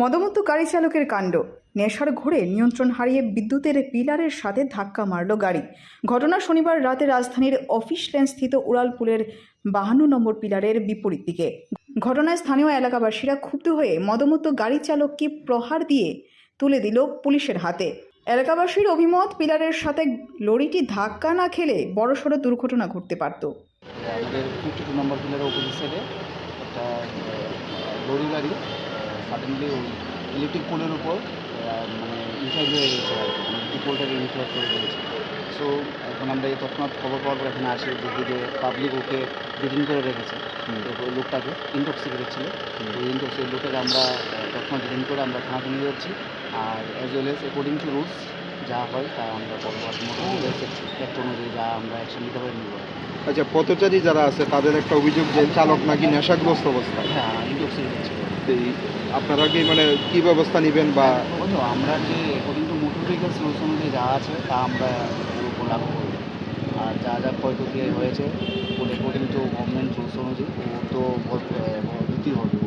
মদমত্ত গাড়ি চালকের কাণ্ড। নেশার ঘোরে নিয়ন্ত্রণ হারিয়ে বিদ্যুতের পিলারের সাথে ধাক্কা মারল গাড়ি। ঘটনা শনিবার রাতে রাজধানীর অফিস লেন স্থিত উড়ালপুলের বাহান্ন নম্বর পিলারের বিপরীত দিকে। ঘটনায় স্থানীয় এলাকাবাসীরা ক্ষুব্ধ হয়ে মদমত্ত গাড়ি চালককে প্রহার দিয়ে তুলে দিল পুলিশের হাতে। এলাকাবাসীর অভিমত, পিলারের সাথে লরিটি ধাক্কা না খেলে বড়সড় দুর্ঘটনা ঘটতে পারত। একটা গাড়ি সাডেনলি ওই ইলেকট্রিক পোলের উপর মানে ইনফ্লাইট হয়ে গেছে আর কি ইলেকট্রিক পোলটাকে ইনফ্লাইট করে দিয়েছে। সো এখন আমরা এই তৎক্ষণাৎ খবর পাওয়ার পর এখানে আসি দেখি যে পাবলিক ওকে ডিটেন করে রেখেছে। লোকটাকে ইনটক্সিকেটেড ছিল। ওই ইনটক্সিকেট লোকটাকে আমরা তৎক্ষণাৎ ডিটেন করে আমরা থানাতে নিয়ে যাচ্ছি। আর as well as according to rules যা হয় তা আমরা মোটর অ্যাক্ট অনুযায়ী যা আমরা অ্যাকশন নিতে পারি নিব। আচ্ছা পথচারী যারা আছে তাদের একটা অভিযোগ যে চালক নাকি নেশাগ্রস্ত অবস্থায়। হ্যাঁ আপনারা কি মানে কি ব্যবস্থা নেবেন বা আমরা যে according to motor vehicles rules অনুযায়ী যা আছে তা আমরা লাগু করব। আর যা যা ক্ষয়ক্ষতি হয়েছে অ্যাকর্ডিং টু গভর্নমেন্ট রুলস অনুযায়ী ও তো ভর- আহ, দিতেই হবে।